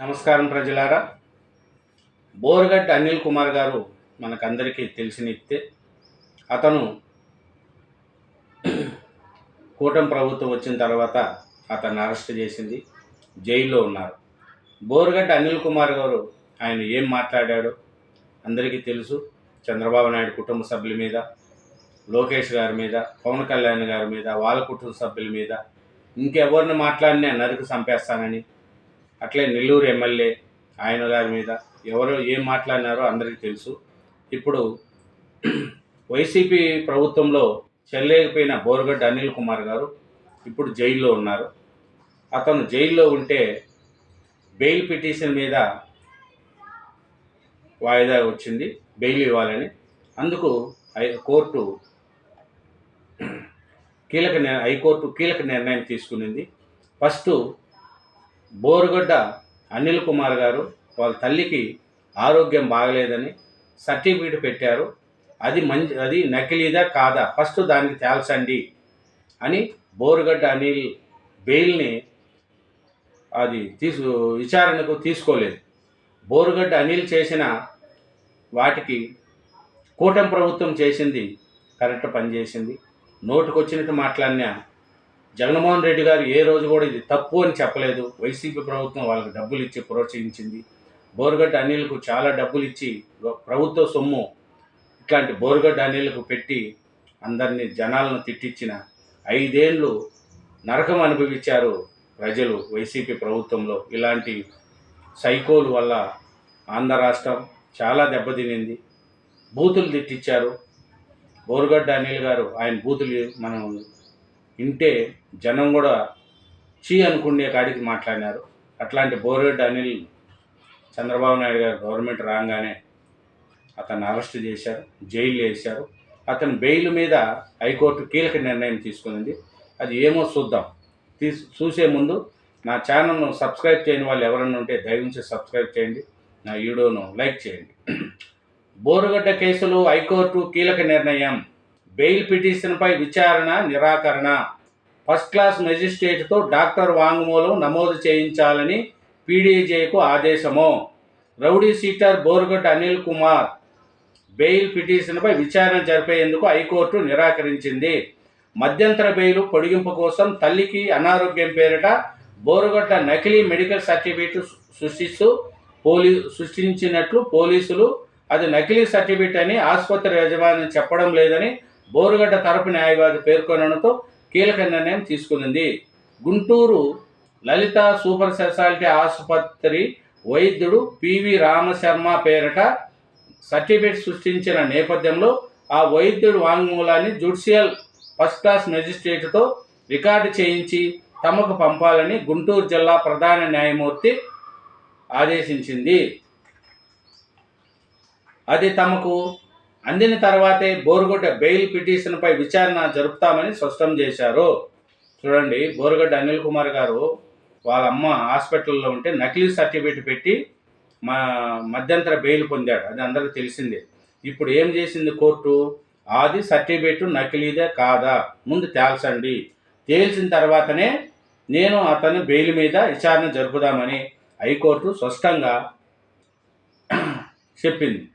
నమస్కారం ప్రజలారా. బోర్గడ్ అనిల్ కుమార్ గారు మనకందరికీ తెలిసిన వ్యక్తే. అతను కూటమి ప్రభుత్వం వచ్చిన తర్వాత అతన్ని అరెస్ట్ చేసింది. జైల్లో ఉన్నారు. బోర్గడ్ అనిల్ కుమార్ గారు ఆయన ఏం మాట్లాడాడో అందరికీ తెలుసు. చంద్రబాబు నాయుడు కుటుంబ సభ్యుల మీద లోకేష్ గారి మీద పవన్ కళ్యాణ్ గారి మీద వాళ్ళ కుటుంబ సభ్యుల మీద. ఇంకెవరిని మాట్లాడినా నరికి చంపేస్తానని అట్లే నెల్లూరు ఎమ్మెల్యే ఆయన గారి మీద ఎవరు ఏం మాట్లాడినారో అందరికీ తెలుసు. ఇప్పుడు వైసీపీ ప్రభుత్వంలో చెల్లేకపోయిన బోరగడ్డ అనిల్ కుమార్ గారు ఇప్పుడు జైల్లో ఉన్నారు. అతను జైల్లో ఉంటే బెయిల్ పిటిషన్ మీద వాయిదా వచ్చింది బెయిల్ ఇవ్వాలని. అందుకు హై- కోర్టు కీలక నిర్- హైకోర్టు కీలక నిర్ణయం తీసుకునింది. ఫస్ట్ బోరుగడ్డ అనిల్ కుమార్ గారు వాళ్ళ తల్లికి ఆరోగ్యం బాగలేదని సర్టిఫికేట్ పెట్టారు. అది మంచి అది నకిలీదా కాదా? ఫస్ట్ దానికి తేల్చండి అని బోరుగడ్డ అనిల్ బెయిల్ని అది తీసు విచారణకు తీసుకోలేదు. బోరుగడ్డ అనిల్ చేసిన వాటికి కూటమి ప్రభుత్వం చేసింది కరెక్ట్ పనిచేసింది. నోటుకొచ్చినట్టు మాట్లాడినా జగన్మోహన్ రెడ్డి గారు ఏ రోజు కూడా ఇది తప్పు అని చెప్పలేదు. వైసీపీ ప్రభుత్వం వాళ్ళకి డబ్బులు ఇచ్చి ప్రోత్సహించింది. బోరుగడ్డ అనిల్కు చాలా డబ్బులు ఇచ్చి ప్రభుత్వ సొమ్ము ఇట్లాంటి బోరుగడ్డ అనిల్కు పెట్టి అందరినీ జనాలను తిట్టించిన ఐదేళ్ళు నరకం అనుభవించారు ప్రజలు వైసీపీ ప్రభుత్వంలో. ఇలాంటి సైకోలు వల్ల ఆంధ్ర రాష్ట్రం చాలా దెబ్బతినింది. బూతులు తిట్టించారు బోరుగడ్డ అనిల్ గారు ఆయన బూతులు మనం వింటే జనం కూడా చీ అనుకునే కాడికి మాట్లాడినారు. అట్లాంటి బోరుగడ్డ అనిల్ చంద్రబాబు నాయుడు గారు గవర్నమెంట్ రాగానే అతన్ని అరెస్ట్ చేశారు జైలు వేశారు. అతని బెయిల్ మీద హైకోర్టు కీలక నిర్ణయం తీసుకుంది. అది ఏమో చూద్దాం. తీసు చూసే ముందు నా ఛానల్ను సబ్స్క్రైబ్ చేయని వాళ్ళు ఎవరన్నా ఉంటే దయవించి సబ్స్క్రైబ్ చేయండి. నా వీడియోను లైక్ చేయండి. బోరుగడ్డ కేసులో హైకోర్టు కీలక నిర్ణయం. బెయిల్ పిటిషన్పై విచారణ నిరాకరణ. ఫస్ట్ క్లాస్ మెజిస్ట్రేట్తో డాక్టర్ వాంగ్మూలం నమోదు చేయించాలని పీడీజేకు ఆదేశము. రౌడీ సీటర్ బోర్గట్ అనిల్ కుమార్ బెయిల్ పిటిషన్పై విచారణ జరిపేందుకు హైకోర్టు నిరాకరించింది. మధ్యంతర బెయిల్ పొడిగింపు కోసం తల్లికి అనారోగ్యం పేరిట బోరుగడ్డ నకిలీ మెడికల్ సర్టిఫికేట్ సృష్టిస్తూ పోలీ సృష్టించినట్లు పోలీసులు అది నకిలీ సర్టిఫికేట్ అని ఆసుపత్రి యజమాని చెప్పడం లేదని బోరుగడ్డ తరపు న్యాయవాది పేర్కొనడంతో కీలక నిర్ణయం తీసుకునింది. గుంటూరు లలిత సూపర్ స్పెషాలిటీ ఆసుపత్రి వైద్యుడు పివి రామశర్మ పేరిట సర్టిఫికేట్ సృష్టించిన నేపథ్యంలో ఆ వైద్యుడు వాంగ్మూలాన్ని జుడిషియల్ ఫస్ట్ క్లాస్ మెజిస్ట్రేట్తో రికార్డు చేయించి తమకు పంపాలని గుంటూరు జిల్లా ప్రధాన న్యాయమూర్తి ఆదేశించింది. అది తమకు అందిన తర్వాతే బోరుగడ్డ బెయిల్ పిటిషన్పై విచారణ జరుపుతామని స్పష్టం చేశారు. చూడండి బోరుగడ్డ అనిల్ కుమార్ గారు వాళ్ళ అమ్మ హాస్పిటల్లో ఉంటే నకిలీ సర్టిఫికేట్ పెట్టి మా మధ్యంతర బెయిల్ పొందాడు. అది అందరికీ తెలిసిందే. ఇప్పుడు ఏం చేసింది కోర్టు? అది సర్టిఫికేట్ నకిలీదే కాదా? ముందు తేల్చండి. తేల్చిన తర్వాతనే నేను అతని బెయిల్ మీద విచారణ జరుపుదామని హైకోర్టు స్పష్టంగా చెప్పింది.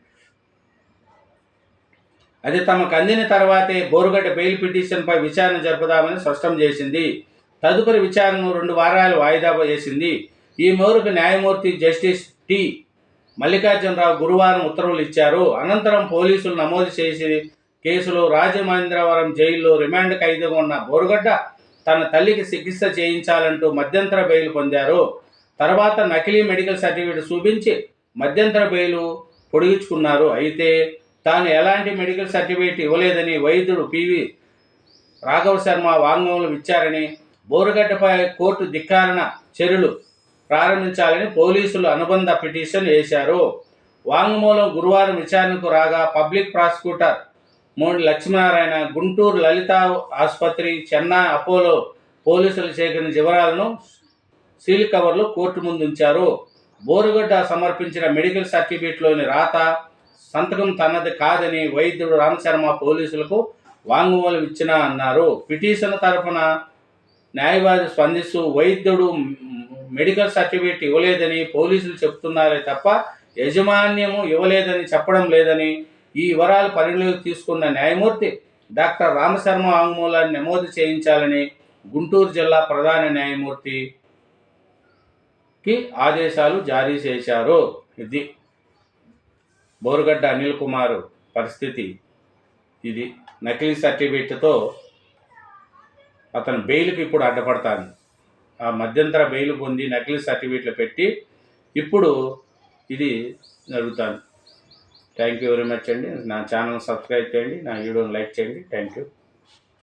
అది తమకు అందిన తర్వాతే బోరుగడ్డ బెయిల్ పిటిషన్పై విచారణ జరుపుదామని స్పష్టం చేసింది. తదుపరి విచారణను రెండు వారాలు వాయిదా వేసింది. ఈ మేరకు న్యాయమూర్తి జస్టిస్ టి. మల్లికార్జునరావు గురువారం ఉత్తర్వులు ఇచ్చారు. అనంతరం పోలీసులు నమోదు చేసి కేసులో రాజమహేంద్రవరం జైల్లో రిమాండ్ ఖైదుగా ఉన్న బోరుగడ్డ తన తల్లికి చికిత్స చేయించాలంటూ మధ్యంతర బెయిల్ పొందారు. తర్వాత నకిలీ మెడికల్ సర్టిఫికేట్ చూపించి మధ్యంతర బెయిలు పొడిగించుకున్నారు. అయితే తాను ఎలాంటి మెడికల్ సర్టిఫికేట్ ఇవ్వలేదని వైద్యుడు పివి రాఘవ శర్మ వాంగ్మూలం ఇచ్చారని బోరుగడ్డపై కోర్టు ధిక్కారణ చర్యలు ప్రారంభించాలని పోలీసులు అనుబంధ పిటిషన్ వేశారు. వాంగ్మూలం గురువారం విచారణకు రాగా పబ్లిక్ ప్రాసిక్యూటర్ మూడు లక్ష్మీనారాయణ గుంటూరు లలిత ఆసుపత్రి చెన్నై అపోలో పోలీసులు సేకరించిన వివరాలను సీల్ కవర్లు కోర్టు ముందు ఉంచారు బోరుగడ్డ సమర్పించిన మెడికల్ సర్టిఫికేట్లోని రాత సంతకం తనది కాదని వైద్యుడు రామశర్మ పోలీసులకు వాంగ్మూలం ఇచ్చిన అన్నారు. పిటిషన్ తరఫున న్యాయవాది స్పందిస్తూ వైద్యుడు మెడికల్ సర్టిఫికేట్ ఇవ్వలేదని పోలీసులు చెప్తున్నారే తప్ప యజమాన్యము ఇవ్వలేదని చెప్పడం లేదని ఈ వివరాలు పరిగణలోకి తీసుకున్న న్యాయమూర్తి డాక్టర్ రామశర్మ వాంగ్మూలాన్ని నమోదు చేయించాలని గుంటూరు జిల్లా ప్రధాన న్యాయమూర్తికి ఆదేశాలు జారీ చేశారు. ఇది బోరుగడ్డ అనిల్ కుమార్ పరిస్థితి ఇది. నకిలీ సర్టిఫికేట్తో అతను బెయిల్కి ఇప్పుడు అడ్డపడతాను ఆ మధ్యంతర బెయిల్ పొంది నకిలీ సర్టిఫికేట్లు పెట్టి ఇప్పుడు ఇది జరుగుతాను థ్యాంక్ యూ వెరీ మచ్ అండి. నా ఛానల్ సబ్స్క్రైబ్ చేయండి. నా వీడియోని లైక్ చేయండి. Thank you.